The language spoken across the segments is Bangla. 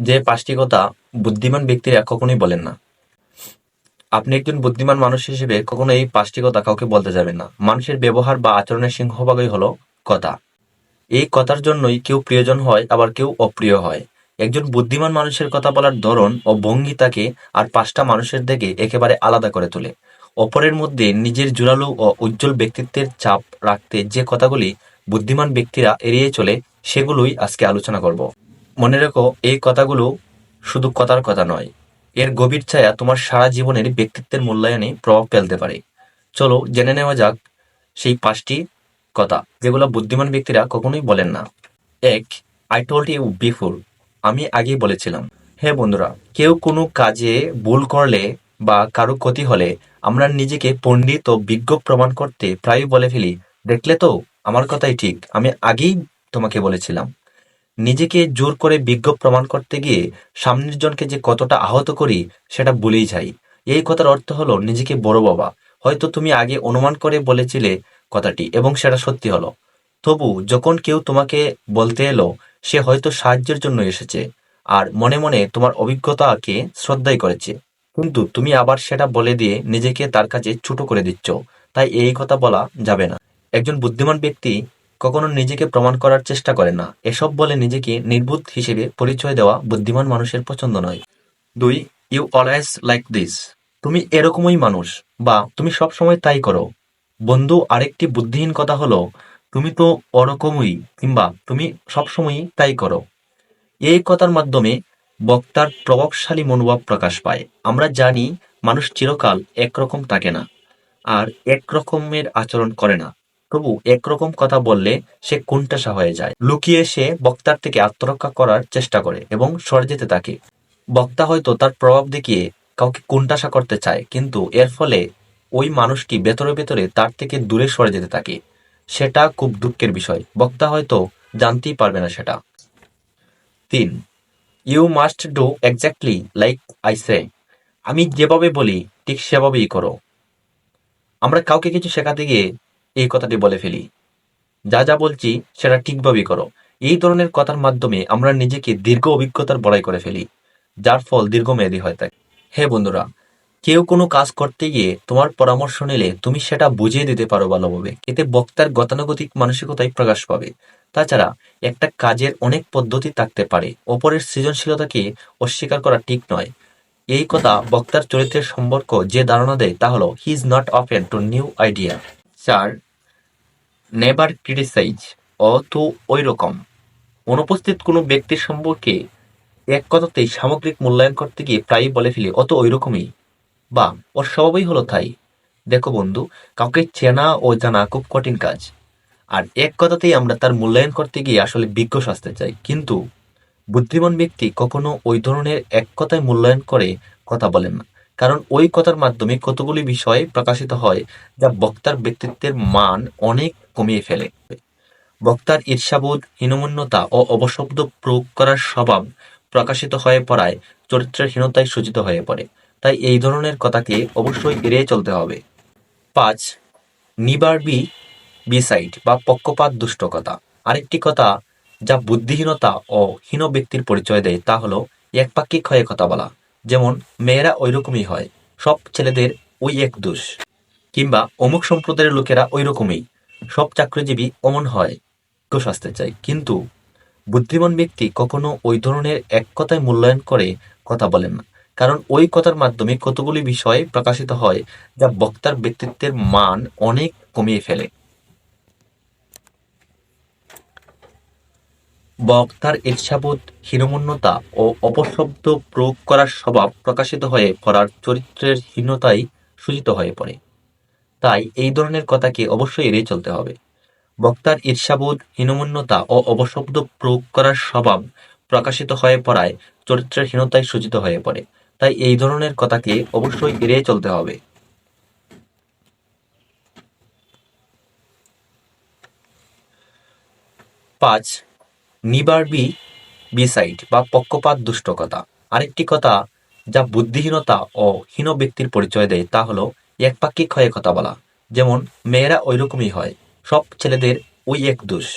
যে পাঁচটি কথা বুদ্ধিমান ব্যক্তিরা কখনোই বলেন না। আপনি একজন বুদ্ধিমান মানুষ হিসেবে কখনো এই পাঁচটি কথা কাউকে বলতে যাবেন না। মানুষের ব্যবহার বা আচরণের সিংহভাগই হলো কথা। এই কথার জন্যই কেউ প্রিয়জন হয়, আবার কেউ অপ্রিয় হয়। একজন বুদ্ধিমান মানুষের কথা বলার ধরন ও ভঙ্গি তাকে আর পাঁচটা মানুষের থেকে একেবারে আলাদা করে তোলে। অপরের মধ্যে নিজের জোরালো ও উজ্জ্বল ব্যক্তিত্বের চাপ রাখতে যে কথাগুলি বুদ্ধিমান ব্যক্তিরা এড়িয়ে চলে, সেগুলোই আজকে আলোচনা করব। মনে রেখো, এই কথাগুলো শুধু কথার কথা নয়। এর গভীর ছায়া তোমার সারা জীবনের ব্যক্তিত্বের মূল্যায়নে প্রভাব ফেলতে পারে। চলো জেনে নেওয়া যাক সেই পাঁচটি কথা, যেগুলো বুদ্ধিমান ব্যক্তিরা কখনোই বলেন না। এক আই টোল্ড ইউ বিফোর আমি আগেই বলেছিলাম। হ্যাঁ বন্ধুরা, কেউ কোনো কাজে ভুল করলে বা কারও ক্ষতি হলে আমরা নিজেকে পণ্ডিত ও বিজ্ঞ প্রমাণ করতে প্রায়ই বলে ফেলি, দেখলে তো? আমার কথাই ঠিক। আমি আগেই তোমাকে বলেছিলাম। নিজেকে জোর করে বিজ্ঞ প্রমাণ করতে গিয়ে সামনের জনকে যে কতটা আহত করি, সেটা ভুলেই যাই। এই কথার অর্থ হলো নিজেকে বড় বাবা। হয়তো তুমি আগে অনুমান করে বলেছিলে কথাটি এবং সেটা সত্যি হলো। তবু যখন কেউ তোমাকে বলতে এলো, সে হয়তো সাহায্যের জন্য এসেছে আর মনে মনে তোমার অভিজ্ঞতাকে শ্রদ্ধাই করেছে। কিন্তু তুমি আবার সেটা বলে দিয়ে নিজেকে তার কাছে ছোট করে দিচ্ছ, তাই এই কথা বলা যাবে না। একজন বুদ্ধিমান ব্যক্তি কখনো নিজেকে প্রমাণ করার চেষ্টা করে না। এসব বলে নিজেকে নির্বুদ্ধ হিসেবে পরিচয় দেওয়া বুদ্ধিমান মানুষের পছন্দ নয়। দুই ইউ অলওয়েজ লাইক দিস তুমি এরকমই মানুষ, বা তুমি সব সময় তাই করো। বন্ধু, আরেকটি বুদ্ধিহীন কথা হলো, তুমি তো ওরকমই কিংবা, তুমি সবসময়ই তাই করো। এই কথার মাধ্যমে বক্তার প্রভাবশালী মনোভাব প্রকাশ পায়। আমরা জানি, মানুষ চিরকাল একরকম থাকে না, আর একরকমের আচরণ করে না। তবু একরকম কথা বললে সে কোনটাসা হয়ে যায়। লুকিয়ে সে বক্তার থেকে আত্মরক্ষা করার চেষ্টা করে এবং সরে যেতে থাকে। বক্তা হয়তো তার প্রভাব দেখিয়ে কাউকে কোনটাসা করতে চায়, কিন্তু এর ফলে ওই মানুষটি ভেতরে ভেতরে তার থেকে দূরে সরে যেতে থাকে, সেটা খুব দুঃখের বিষয়। বক্তা হয়তো জানতেই পারবে না সেটা। Then you must do exactly like I say আমি যেভাবে বলি, ঠিক সেভাবেই করো। আমরা কাউকে কিছু শেখাতে গিয়ে এই কথাটি বলে ফেলি। যা যা বলছি, সেটা ঠিকভাবেই করো। এই ধরনের কথার মাধ্যমে আমরা নিজেকে দীর্ঘ অভিজ্ঞতার বড়াই করে ফেলি, যার ফল দীর্ঘমেয়াদী হয় থাকে। হে বন্ধুরা, কেউ কোনো কাজ করতে গিয়ে তোমার পরামর্শ নিলে তুমি সেটা বুঝিয়ে দিতে পারো ভালোভাবে। এতে বক্তার গতানুগতিক মানসিকতাই প্রকাশ পাবে। তাছাড়া একটা কাজের অনেক পদ্ধতি থাকতে পারে। অপরের সৃজনশীলতাকে অস্বীকার করা ঠিক নয়। এই কথা বক্তার চরিত্রের সম্পর্ক যে ধারণা দেয় তা হলো he is not open to new idea চার নেভার ক্রিটিসাইজ ও তো ওই রকম অনুপস্থিত কোনো ব্যক্তির সম্পর্কে এক কথাতেই সামগ্রিক মূল্যায়ন করতে গিয়ে প্রায়ই বলে ফেলি অত ওই রকমই বা, ওর স্বভাবই হলো তাই। দেখো বন্ধু, কাউকে চেনা ও জানা খুব কঠিন কাজ। আর এক কথাতেই আমরা তার মূল্যায়ন করতে গিয়ে আসলে বিজ্ঞ সাজতে চাই কিন্তু বুদ্ধিমান ব্যক্তি কখনো ওই ধরনের এক কথায় মূল্যায়ন করে কথা বলেন না। কারণ ওই কথার মাধ্যমে কতগুলি বিষয় প্রকাশিত হয় যা বক্তার ব্যক্তিত্বের মান অনেক কমিয়ে ফেলে। বক্তার ঈর্ষাবোধ, হীনমন্যতা ও অবশব্দ প্রয়োগ করার স্বভাব প্রকাশিত হয়ে পড়ায় চরিত্রের হীনতায় সূচিত হয়ে পড়ে। তাই এই ধরনের কথাকে অবশ্যই এড়িয়ে চলতে হবে। পাঁচ, নিবার বি বিসাইড বা পক্ষপাত দুষ্ট কথা। আরেকটি কথা যা বুদ্ধিহীনতা ও হীন ব্যক্তির পরিচয় দেয় তা হলো একপাক্ষিক হয়ে কথা বলা। যেমন মেয়েরা ওই রকমই হয়, সব ছেলেদের ওই এক দোষ। কিংবা অমুক সম্প্রদায়ের লোকেরা ওই রকমই সব চাকরিজীবী অমন হয়, দোষ আসতে চাই কিন্তু বুদ্ধিমান ব্যক্তি কখনো ওই ধরনের এক কথায় মূল্যায়ন করে কথা বলেন না। কারণ ওই কথার মাধ্যমে কতগুলি বিষয় প্রকাশিত হয়, যা বক্তার ব্যক্তিত্বের মান অনেক কমিয়ে ফেলে। বক্তার ঈর্ষাবোধ হীনমন্যতা ও অপশব্দ প্রয়োগ করার স্বভাব প্রকাশিত হয়ে পড়ার চরিত্রের হীনতাই সূচিত হয়ে পড়ে। তাই এই ধরনের কথাকে অবশ্যই এড়িয়ে চলতে হবে। বক্তার ঈর্ষাবোধ হীনমন্যতা ও অপশব্দ প্রয়োগ করার স্বভাব প্রকাশিত হয়ে পড়ায় চরিত্রের হীনতাই সূচিত হয়ে পড়ে। তাই এই ধরনের কথাকে অবশ্যই এড়িয়ে চলতে হবে। পাঁচ নিবার বি বিসাইড বা পক্ষপাত দুষ্ট কথা আরেকটি কথা যা বুদ্ধিহীনতা ও হীন ব্যক্তির পরিচয় দেয় তা হলো একপাক্ষিক হয়ে কথা বলা। যেমন, মেয়েরা ওইরকমই হয়, সব ছেলেদের ওই এক দোষ।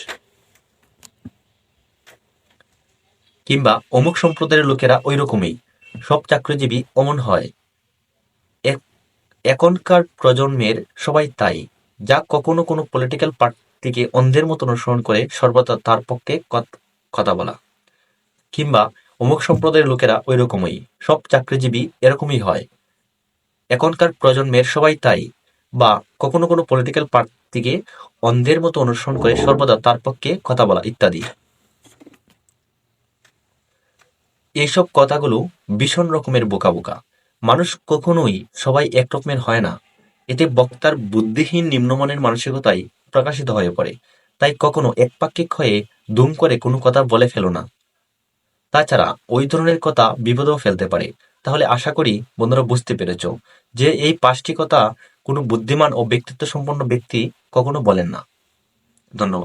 কিংবা, অমুক সম্প্রদায়ের লোকেরা ওই রকমই সব চাকরিজীবী অমন হয়। এখনকার প্রজন্মের সবাই তাই, যা কখনো কোনো পলিটিক্যাল পার্টিকে অন্ধের মতো অনুসরণ করে সর্বদা তার পক্ষে কথা বলা। কিংবা অমুক সম্প্রদায়ের লোকেরা ওই রকমই সব চাকরিজীবী এরকমই হয়। এখনকার প্রজন্মের সবাই তাই, বা কখনো কোনো পলিটিক্যাল পার্টিকে অন্ধের মতো অনুসরণ করে সর্বদা তার পক্ষে কথা বলা ইত্যাদি। এইসব কথাগুলো ভীষণ রকমের বোকা বোকা। মানুষ কখনোই সবাই এক রকমের হয় না। এতে বক্তার বুদ্ধিহীন নিম্নমানের মানসিকতাই প্রকাশিত হয়ে পড়ে। তাই কখনো একপাক্ষিক হয়ে দুম করে কোনো কথা বলে ফেলো না। তাছাড়া ওই ধরনের কথা বিপদেও ফেলতে পারে। তাহলে আশা করি বন্ধুরা বুঝতে পেরেছ যে এই পাঁচটি কথা কোনো বুদ্ধিমান ও ব্যক্তিত্ব সম্পন্ন ব্যক্তি কখনো বলেন না। ধন্যবাদ।